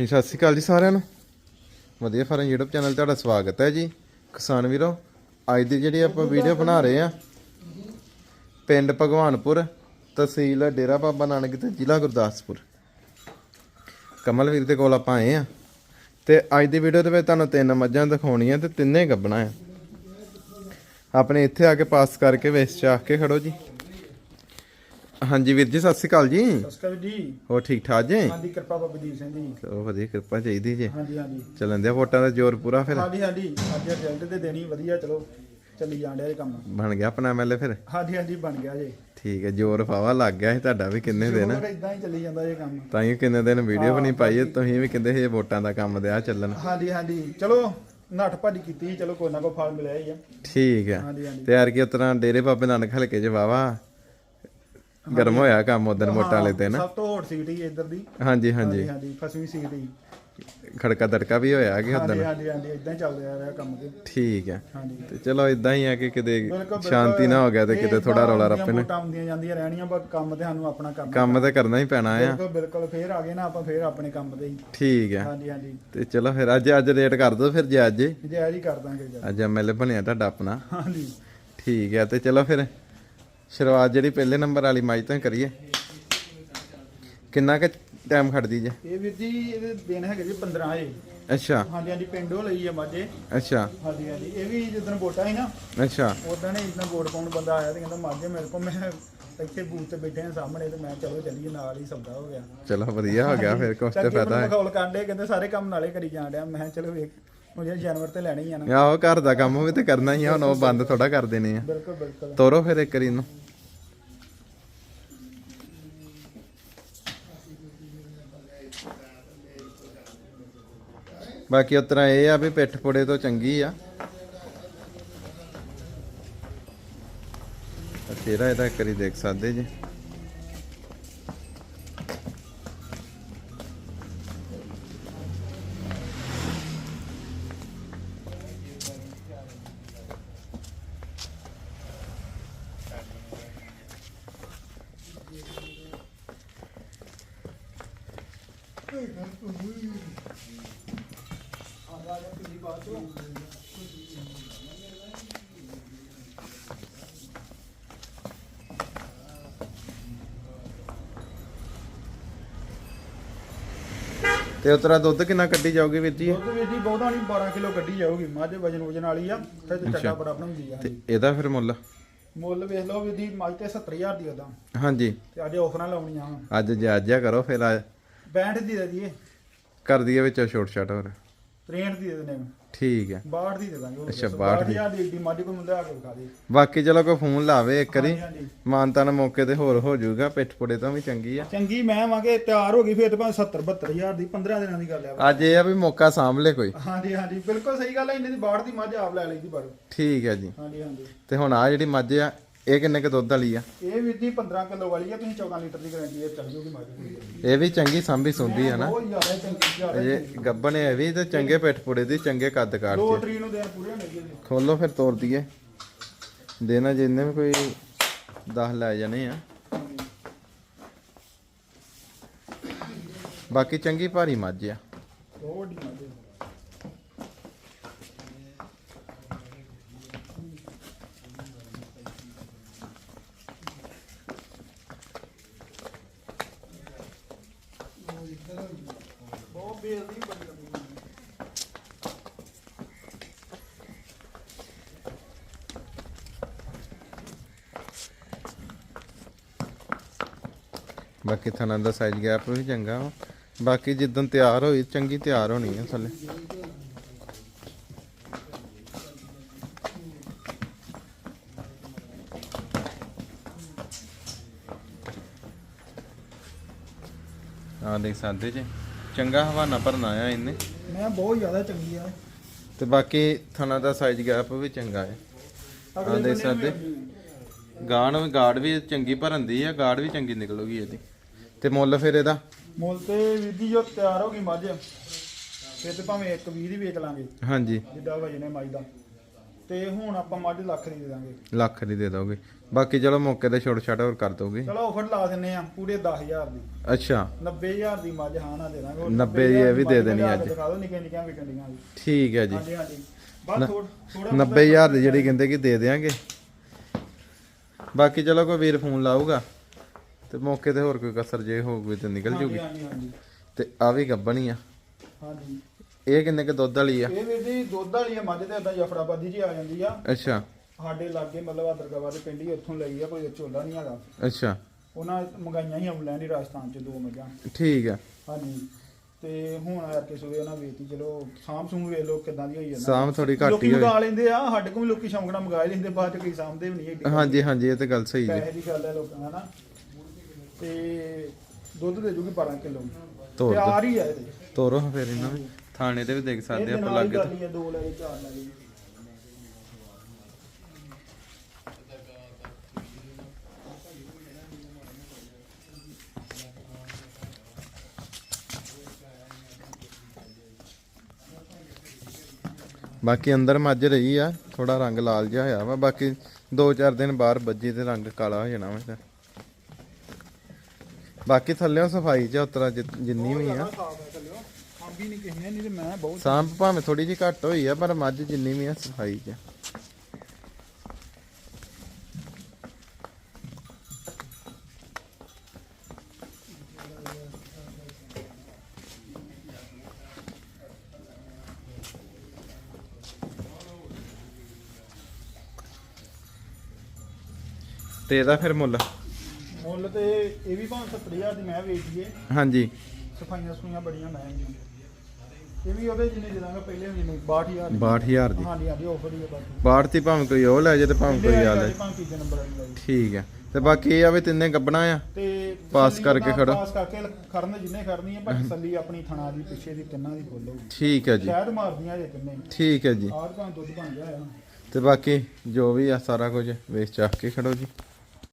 ਜੀ, ਸਤਿ ਸ਼੍ਰੀ ਅਕਾਲ ਜੀ ਸਾਰਿਆਂ ਨੂੰ। ਵਧੀਆ ਫਾਰਮ YouTube ਚੈਨਲ ਤੁਹਾਡਾ ਸਵਾਗਤ ਹੈ ਜੀ। ਕਿਸਾਨ ਵੀਰੋ, ਅੱਜ ਦੀ ਜਿਹੜੀ ਆਪਾਂ ਵੀਡੀਓ ਬਣਾ ਰਹੇ ਆ ਪਿੰਡ ਭਗਵਾਨਪੁਰ, ਤਹਿਸੀਲ ਡੇਰਾ ਬਾਬਾ ਨਾਨਕ ਤੇ ਜ਼ਿਲ੍ਹਾ ਗੁਰਦਾਸਪੁਰ। ਕਮਲਵੀਰ ਦੇ ਕੋਲ ਆਪਾਂ ਆਏ ਆ ਤੇ ਅੱਜ ਦੀ ਵੀਡੀਓ ਦੇ ਵਿੱਚ ਤੁਹਾਨੂੰ ਤਿੰਨ ਮੱਝਾਂ ਦਿਖਾਉਣੀਆਂ ਤੇ ਤਿੰਨੇ ਗੱਬਣਾ ਆ। ਆਪਣੇ ਇੱਥੇ ਆ ਕੇ ਪਾਸ ਕਰਕੇ ਵੇਚ ਚਾਹ ਕੇ ਖੜੋ ਜੀ। ਹਾਂਜੀ ਵੀਰ ਜੀ ਸਤਿ ਸ਼੍ਰੀ ਅਕਾਲ ਜੀ। ਸਸਕਰ ਜੀ। ਹੋਰ ਠੀਕ ਠਾਕ ਜੀ? ਹਾਂਜੀ ਕਿਰਪਾ ਬਾਬਾ ਦੀਪ ਸਿੰਘ ਜੀ। ਚਲੋ ਵਧੀਆ ਕਿਰਪਾ ਚਾਹੀਦੀ ਜੀ। ਹਾਂਜੀ ਹਾਂਜੀ। ਚੱਲਣ ਦਿਆ ਵੋਟਾਂ ਦਾ ਜ਼ੋਰ ਪੂਰਾ ਫਿਰ? ਹਾਂਜੀ ਹਾਂਜੀ। ਅੱਜ ਰਿਜ਼ਲਟ ਤੇ ਦੇਣੀ ਵਧੀਆ ਚਲੋ। ਚੱਲੀ ਜਾਣ ਡਿਆ ਇਹ ਕੰਮ। ਬਣ ਗਿਆ ਆਪਣਾ ਐਮਐਲਏ ਫਿਰ? ਹਾਂਜੀ ਹਾਂਜੀ ਬਣ ਗਿਆ ਜੇ। ਠੀਕ ਹੈ ਜ਼ੋਰ ਫਾਵਾ ਲੱਗ ਗਿਆ ਸੀ ਤੁਹਾਡਾ ਵੀ ਕਿੰਨੇ ਦਿਨ? ਹੋਰ ਇਦਾਂ ਹੀ ਚੱਲੀ ਜਾਂਦਾ ਇਹ ਕੰਮ। ਤਾਂ ਹੀ ਕਿੰਨੇ ਦਿਨ ਵੀਡੀਓ ਵੀ ਨਹੀਂ ਪਾਈ ਤੁਸੀਂ ਵੀ ਕਹਿੰਦੇ ਸੀ ਇਹ ਵੋਟਾਂ ਦਾ ਕੰਮ ਦਿਆ ਚੱਲਣ। ਹਾਂਜੀ ਹਾਂਜੀ। ਚਲੋ ਨੱਠ ਭੱਜ ਕੀਤੀ ਚਲੋ ਕੋਈ ਨਾ ਕੋਈ ਫਲ ਮਿਲਿਆ ਹੀ ਆ। ਠੀਕ ਹੈ। ਤੇ ਯਾਰ ਕੀ ਉਤਰਾ ਡੇਰੇ ਬਾਬੇ ਨਾਨਕ ਹਲਕੇ ਚ ਵਾਵਾ ਗਰਮ ਹੋਇਆ ਕੰਮ ਉਦੋਂ ਵੋਟਾਂ ਵਾਲੇ ਦਿਨ। ਸਭ ਤੋਂ ਹੋਟ ਸੀਟ ਹੀ ਇੱਧਰ ਦੀ। ਹਾਂਜੀ ਹਾਂਜੀ। ਹਾਂਜੀ ਫਸਵੀਂ ਸੀਟ ਹੀ। ਖੜਕਾ ਦੜਕਾ ਵੀ ਹੋਇਆ ਕਿ ਉਦੋਂ ਹਾਂਜੀ ਹਾਂਜੀ ਇਦਾਂ ਚੱਲਦਾ ਰਿਹਾ ਕੰਮ ਤੇ। ਠੀਕ ਹੈ ਤੇ ਚਲੋ ਇਦਾਂ ਹੀ ਆ ਕਿ ਕਿਤੇ ਸ਼ਾਂਤੀ ਨਾ ਹੋ ਗਿਆ ਤੇ ਕਿਤੇ ਥੋੜਾ ਰੌਲਾ ਰੱਪੇ ਨੇ ਵੋਟਾਂ ਆਉਂਦੀਆਂ ਜਾਂਦੀਆਂ ਰਹਿਣੀਆਂ ਪਰ ਕੰਮ ਤੇ ਸਾਨੂੰ ਆਪਣਾ ਕਰਨਾ ਕੰਮ ਤੇ ਕਰਨਾ ਹੀ ਪੈਣਾ ਆ। ਬਿਲਕੁਲ ਬਿਲਕੁਲ। ਫੇਰ ਆ ਗਏ ਨਾ ਆਪਾਂ ਫੇਰ ਆਪਣੇ ਕੰਮ ਤੇ ਹੀ। ਠੀਕ ਹੈ ਹਾਂਜੀ ਹਾਂਜੀ। ਤੇ ਚਲੋ ਫਿਰ ਅੱਜ ਅੱਜ ਰੇਟ ਕਰ ਦੋ ਫਿਰ ਜੇ ਅੱਜ। ਹੀ। ਜਾਇਜ਼ ਹੀ ਕਰ ਦਾਂਗੇ। ਜੀ ਅੱਜ ਐਮਐਲਏ ਬਣਿਆ ਤੁਹਾਡਾ ਆਪਣਾ। ਹਾਂਜੀ। ਠੀਕ ਹੈ ਤੇ ਚਲੋ ਫਿਰ ਸ਼ੁਰੂਆਤ ਜਿਹੜੀ ਪਹਿਲੇ ਨੰਬਰ ਵਾਲੀ ਮਾਈ ਤੋਂ ਹੀ ਕਰੀਏ। ਕਿੰਨਾ ਕੁ ਟਾਈਮ ਖੜਦੀ ਜੇ? ਇਹ ਵੀਰ ਜੀ ਇਹਦੇ ਦਿਨ ਹੈਗੇ ਜੀ 15 ਏ ਅੱਛਾ। ਹਾਂਜੀ ਹਾਂਜੀ ਪਿੰਡੋਂ ਲਈ ਆ ਮਾਝੇ ਅੱਛਾ। ਹਾਂਜੀ ਹਾਂਜੀ ਇਹ ਵੀ ਜਿੱਦਣ ਵੋਟਾਂ ਸੀ ਨਾ ਅੱਛਾ। ਉਦੋਂ ਨੇ ਇਦਾਂ ਵੋਟ ਪਾਉਣ ਬੰਦਾ ਆਇਆ ਤੇ ਕਹਿੰਦਾ ਮਾਝੇ ਮੇਰੇ ਕੋਲ ਮੈਂ ਇੱਥੇ ਬੂਥ ਤੇ ਬੈਠੇ ਆ ਸਾਹਮਣੇ ਤੇ ਮੈਂ ਚਲੋ ਚੱਲੀਏ ਨਾਲ ਹੀ ਸੌਦਾ ਹੋ ਗਿਆ। ਚਲੋ ਵਧੀਆ ਹੋ ਗਿਆ ਫਿਰ ਕੁਛ ਤੇ ਫਾਇਦਾ ਹੈ। ਮਖੌਲ ਕਾਂਡੇ ਕਹਿੰਦੇ ਸਾਰੇ ਕੰਮ ਨਾਲੇ ਕਰੀ ਜਾਣ ਡਿਆ। ਮੈਂ ਚਲੋ ਵੇਖ ਜਿਹੜੇ ਜਾਨਵਰ ਤੇ ਲੈਣੇ ਹੀ ਆ ਨਾ। ਆਹੋ ਘਰ ਦਾ ਕੰਮ ਵੀ ਤੇ ਕਰਨਾ ਹੀ ਆ ਹੁਣ ਉਹ ਬੰਦ ਥੋੜਾ ਕਰ ਦੇਣੇ ਆ। ਬਿਲਕੁਲ ਬਿਲਕੁਲ। ਤੋਰੋ ਫਿਰ ਇੱਕ ਵਾਰੀ ਨੂੰ ਬਾਕੀ ਉਤਰਾ ਇਹ ਆ ਵੀ ਪਿੱਠ ਪੁੜੇ ਤੋਂ ਚੰਗੀ ਆ। ਤਾਂ ਚਿਹਰਾ ਇਹਦਾ ਕਰੀ ਦੇਖ ਸਕਦੇ ਜੀ। ਤੇ ਉਤਰਾ ਦੁੱਧ ਕਿੰਨਾ ਕੱਢੀ ਜਾਊਗੀ ਵੀਰ ਜੀ? ਦੁੱਧ ਵੀਰ ਜੀ ਬਹੁਤਾ ਨਹੀਂ 12 ਕਿਲੋ ਕੱਢੀ ਜਾਊਗੀ। ਮੱਝ ਵਜਨ ਵਜਨ ਵਾਲੀ ਆ ਤੇ ਚੱਡਾ ਬੜਾ ਬਣਾਉਂਦੀ ਆ। ਤੇ ਇਹਦਾ ਫਿਰ ਮੁੱਲ? ਮੁੱਲ ਵੇਖ ਲਓ ਵੀਰ ਜੀ ਮੱਝ ਤੇ 70000 ਦੀ ਉਦਾਂ ਹਾਂਜੀ। ਤੇ ਅੱਜ ਆਫਰਾਂ ਲਾਉਣੀਆਂ। ਵਾ ਅੱਜ ਜਾਜਿਆ ਕਰੋ ਫਿਰ ਆ 65 ਦੀ ਦੇ ਦਈਏ। ਕਰ ਦਈਏ ਵਿੱਚ ਛੋਟ ਛਾਟ ਹੋਰ। 63 ਦੀ ਦੇ ਦੇਣੇ ਠੀਕ ਹੈ। 62 ਦੀ ਦੇ ਦਾਂਗੇ ਅੱਛਾ, 62 ਦੀ। 62000 ਦੀ ਏਡੀ ਮੁੰਡਾ ਆ ਕੇ ਵਿਖਾ ਦੇ। ਬਾਕੀ ਚਲੋ ਕੋਈ ਫੋਨ ਲਾਵੇ ਇੱਕ ਵਾਰੀ। ਹਾਂਜੀ। ਮਾਨਤਾ ਨਾ ਮੌਕੇ ਤੇ ਹੋਰ ਹੋ ਜਾਊਗਾ ਪਿੱਠ ਪੁੜੇ ਤੋਂ ਵੀ ਚੰਗੀ ਆ। ਚੰਗੀ ਮੈਂ ਵਾਂਗੇ ਤਿਆਰ ਹੋ ਗਈ ਫੇਰ ਤੇ ਭਾਵੇਂ 70 72000 ਦੀ 15 ਦਿਨਾਂ ਦੀ ਗੱਲ ਆ। ਅੱਜ ਇਹ ਆ ਵੀ ਮੌਕਾ ਸਾਂਭ ਲੈ ਕੋਈ। ਹਾਂਜੀ ਹਾਂਜੀ ਬਿਲਕੁਲ ਸਹੀ ਗੱਲ ਹੈ ਇੰਨੇ ਦੀ 62 ਦੀ ਮੱਝ ਆਪ ਲੈ ਲਈ ਦੀ ਬੜ ਠੀਕ ਹੈ ਜੀ। ਹਾਂਜੀ ਹਾਂਜੀ। ਤੇ ਹੁਣ ਆ ਜਿਹੜੀ ਮੱਝ ਆ ਇਹ ਕਿੰਨੇ ਕ ਦੁੱਧ ਵਾਲੀ ਆ? ਇਹ ਵੀਰ ਜੀ 15 ਕਿਲੋ ਵਾਲੀ ਆ ਤੁਸੀਂ 14 ਲੀਟਰ ਦੀ ਗਾਰੰਟੀ ਇਹ ਚੱਲ ਜੂਗੀ ਮੱਝ ਇਹ ਵੀ ਚੰਗੀ ਸਾਂਭੀ ਸੁੰਦੀ ਆ ਨਾ। ਬਹੁਤ ਜ਼ਿਆਦਾ ਚੰਗੀ ਜ਼ਿਆਦਾ ਇਹ ਗੱਬਣ ਇਹ ਵੀ ਤੇ ਚੰਗੇ ਪਿੱਠ ਪੁੜੇ ਦੀ ਚੰਗੇ ਕੱਦ ਕਾਠ ਦੋ ਤਰੀ ਨੂੰ ਦਿਨ ਪੂਰੇ ਹੋਣੇ ਜੀ ਖੋਲੋ ਫਿਰ ਤੋੜ ਦਈਏ। ਦੇਣਾ ਜਿੰਨੇ ਵੀ ਕੋਈ 10 ਲੈ ਜਾਣੇ ਆ। ਬਾਕੀ ਚੰਗੀ ਭਾਰੀ ਮੱਝ ਆ। ਬਹੁਤ ਵੱਡੀ ਮੱਝ ਹੈ। ਬੜੀ ਕਰਦੀ ਬਾਕੀ ਥਣਾ ਦਾ ਸਾਈਜ਼ ਗੈਪ ਵੀ ਚੰਗਾ ਵਾ ਬਾਕੀ ਜਿੱਦਣ ਤਿਆਰ ਹੋਈ, ਚੰਗੀ ਤਿਆਰ ਹੋਣੀ ਆ ਥੱਲੇ ਆ ਦੇਖ ਸਕਦੇ ਜੀ ਚੰਗਾ ਹਵਾਨਾ ਭਰਨਾ ਆ ਇਹਨੇ। ਮੈਂ ਬਹੁਤ ਜ਼ਿਆਦਾ ਚੰਗੀ ਆ। ਤੇ ਬਾਕੀ ਥਣਾ ਦਾ ਸਾਈਜ਼ ਗੈਪ ਵੀ ਚੰਗਾ ਹੈ ਆ ਬੰਨੇ ਸਕਦੇ? ਗਾਣ ਵੀ ਗਾੜ ਵੀ ਚੰਗੀ ਭਰਨ ਦੀ ਆ ਗਾੜ ਵੀ ਚੰਗੀ ਨਿਕਲੂਗੀ ਇਹਦੀ। ਤੇ ਮੁੱਲ ਫਿਰ ਇਹਦਾ? ਮੁੱਲ ਤੇ ਵੀਰ ਜੀ ਤਿਆਰ ਹੋ ਗਈ ਮੱਝ। ਫਿਰ ਤੇ ਭਾਵੇਂ ਇੱਕ 20 ਦੀ ਵੇਚ ਲਾਂਗੇ। ਹਾਂਜੀ। ਜਿੱਦਾਂ ਵਜਨ ਹੈ ਮੱਝ ਦਾ। ਤੇ ਹੁਣ ਆਪਾਂ ਮੱਝ ਲੱਖ ਦੀ ਦੇ ਦਾਂਗੇ। ਲੱਖ ਦੀ ਦੇ ਦੋਗੇ। ਬਾਕੀ ਚਲੋ ਮੌਕੇ ਤੇ ਛੋਟ ਛਾਟ ਹੋਰ ਕਰ ਦੋਗੇ। ਚਲੋ ਆਫਰ ਲਾ ਦਿੰਨੇ ਆ ਪੂਰੇ 10000 ਦੀ। ਅੱਛਾ। 90000 ਦੀ ਮੱਝ ਹਾਂ ਨਾ ਦੇਣਾ 90 ਦੀ ਇਹ ਵੀ ਦੇ ਦੇਣੀ ਅੱਜ। ਦਿਖਾ ਦਿਓ ਨਿੱਕੀਆਂ ਨਿੱਕੀਆਂ ਵਿਕਣ ਦੀਆਂ ਠੀਕ ਹੈ ਜੀ। ਹਾਂਜੀ ਹਾਂਜੀ। ਬਸ ਥੋੜਾ ਥੋੜਾ 90000 ਦੀ ਜਿਹੜੀ ਕਹਿੰਦੇ ਕਿ ਦੇ ਦੇਾਂਗੇ ਬਾਕੀ ਚਲੋ ਕੋਈ ਵੀਰ ਫੋਨ ਲਾਊਗਾ ਤੇ ਮੌਕੇ ਤੇ ਹੋਰ ਕੋਈ ਕਸਰ ਜੇ ਹੋਊਗੀ ਤੇ ਨਿਕਲ ਜੂਗੀ। ਹਾਂਜੀ ਹਾਂਜੀ। ਤੇ ਆ ਵੀ ਗੱਬਣੀ ਆ। ਹਾਂਜੀ। ਇਹ ਕਿੰਨੇ ਕ ਦੁੱਧ ਵਾਲੀ ਆ? ਇਹ ਵੀਰ ਜੀ ਦੁੱਧ ਵਾਲੀ ਆ ਮੱਝ ਤੇ ਏਦਾਂ ਜਫਰਾਬਾਦੀ ਜੀ ਆ ਜਾਂਦੀ ਆ। ਅੱਛਾ। ਸਾਡੇ ਲਾਗੇ ਮਤਲਬ ਆਦਰਗਾਵਾ ਦੇ ਪਿੰਡ ਹੀ ਉੱਥੋਂ ਲਈ ਆ ਕੋਈ ਝੋਲਾ ਨਹੀਂ ਹੈਗਾ। ਅੱਛਾ। ਉਹਨਾਂ ਮੰਗਾਈਆਂ ਹੀ ਆਉਂਲੈਂਡ ਹੀ ਰਾਜਸਥਾਨ ਚ ਦੋ ਮੱਝਾਂ ਠੀਕ ਆ। ਹਾਂਜੀ। ਤੇ ਹੁਣ ਆ ਕੇ ਸੂਏ ਉਹਨਾਂ ਵੇਚੀ ਚਲੋ ਸਾਮ ਸੂਮ ਵੇਖ ਲੋ ਕਿਦਾਂ ਦੀ ਹੋਈ ਜਾਂਦਾ ਸਾਮ ਥੋੜੀ ਘੱਟ ਲੋਕੀ ਹੀ ਹੋਈ। ਮੰਗਾ ਲੈਂਦੇ ਆ ਸਾਡੇ ਕੋਲ ਵੀ ਲੋਕੀ ਸ਼ੌਂਕ ਨਾਲ ਮੰਗਾ ਹੀ ਲੈਂਦੇ ਬਾਅਦ ਚ ਕੋਈ ਸਾਂਭਦੇ ਵੀ ਨਹੀਂ ਏਡੀ ਹਾਂਜੀ ਹਾਂਜੀ ਇਹ ਤੇ ਗੱਲ ਸਹੀ ਜੀ। ਪੈਸੇ ਦੀ ਗੱਲ ਹੈ ਲੋਕਾਂ ਹਨਾ ਤੇ ਦੁੱਧ ਦੇ ਜੂਗੀ 12 ਕਿਲੋ। ਤੋਰ ਦਿਓ। ਤਿਆਰ ਹੀ ਆ ਇਹਦੇ ਤੋਰੋ ਫਿਰ ਇਹਨਾਂ ਨੂੰ। ਥਾਣੇ ਤੇ ਵੀ ਦੇਖ ਸਕਦੇ ਆਪਾਂ ਲੱਗੇ ਲਈਏ ਦੋ ਲੈ ਚਾਰ ਲੈ ਬਾਕੀ ਅੰਦਰ ਮੱਝ ਰਹੀ ਆ ਥੋੜਾ ਰੰਗ ਲਾਲ ਜਿਹਾ ਹੋਇਆ ਵਾ ਬਾਕੀ 2-4 ਦਿਨ ਬਾਹਰ ਵੱਜੀ ਤੇ ਰੰਗ ਕਾਲਾ ਹੋ ਜਾਣਾ ਵਾ ਬਾਕੀ ਥੱਲੇੋਂ ਸਫ਼ਾਈ ਚ ਉਤਰਾ ਜਿੰਨੀ ਵੀ ਆ। ਸਾਫ਼ ਹੈ ਥੱਲਿਓ ਆਂਬੀ ਨਹੀਂ ਕਿਸੇ ਨੇ ਨਹੀਂ ਤੇ ਮੈਂ ਬਹੁਤ ਸਾਂਭ ਭਾਵੇਂ ਥੋੜੀ ਜਿਹੀ ਘੱਟ ਹੋਈ ਆ ਪਰ ਮੱਝ ਜਿੰਨੀ ਵੀ ਆ ਸਫ਼ਾਈ ਚ ਤੇ ਇਹਦਾ ਫਿਰ ਮੁੱਲ? ਮੁੱਲ ਤੇ ਇਹ ਵੀ 70000 ਦੀ ਮੈਂ ਵੇਚੀਏ ਹਾਂਜੀ। ਸਫਾਈਆਂ ਸੁਈਆਂ ਬੜੀਆਂ ਮਹਿੰਗੀਆਂ ਇਹ ਵੀ ਉਹਦੇ ਜਿੰਨੇ ਦਿਨਾਂਗਾ ਪਹਿਲੇ ਜਿੰਨੇ 62000 ਦੀ। 62000 ਦੀ। ਹਾਂਜੀ ਹਾਂਜੀ ਆਫਰ ਹੀ ਹੈ ਬਾਕੀ। ਬਾਹਰ ਤੇ ਭਾਵੇਂ ਕੋਈ ਉਹ ਲੈ ਜੇ ਤੇ ਭਾਵੇਂ ਕੋਈ ਆ ਲੈ। ਠੀਕ ਹੈ। ਤੇ ਬਾਕੀ ਇਹ ਆ ਵੀ ਤਿੰਨੇ ਗੱਬਣਾ ਆ। ਤੇ ਪਾਸ ਕਰਕੇ ਖੜੋ। ਪਾਸ ਕਰਕੇ ਖੜਨ ਜਿੰਨੇ ਖੜਨੀ ਹੈ ਪਰ ਤਸੱਲੀ ਆਪਣੀ ਥਣਾ ਦੀ ਪਿੱਛੇ ਦੀ ਤਿੰਨਾਂ ਦੀ ਖੋਲੋ ਠੀਕ ਹੈ ਜੀ। ਸ਼ਾਇਦ ਮਾਰਦੀਆਂ ਜੇ ਤਿੰਨੇ। ਠੀਕ ਹੈ ਜੀ। ਆਹ ਭਾਵੇਂ ਦੁੱਧ ਬਣ ਗਿਆ ਤੇ ਬਾਕੀ ਜੋ ਵੀ ਆ ਸਾਰਾ ਕੁਝ ਵੇਚ ਚੱਕ ਕੇ ਖੜੋ ਜੀ।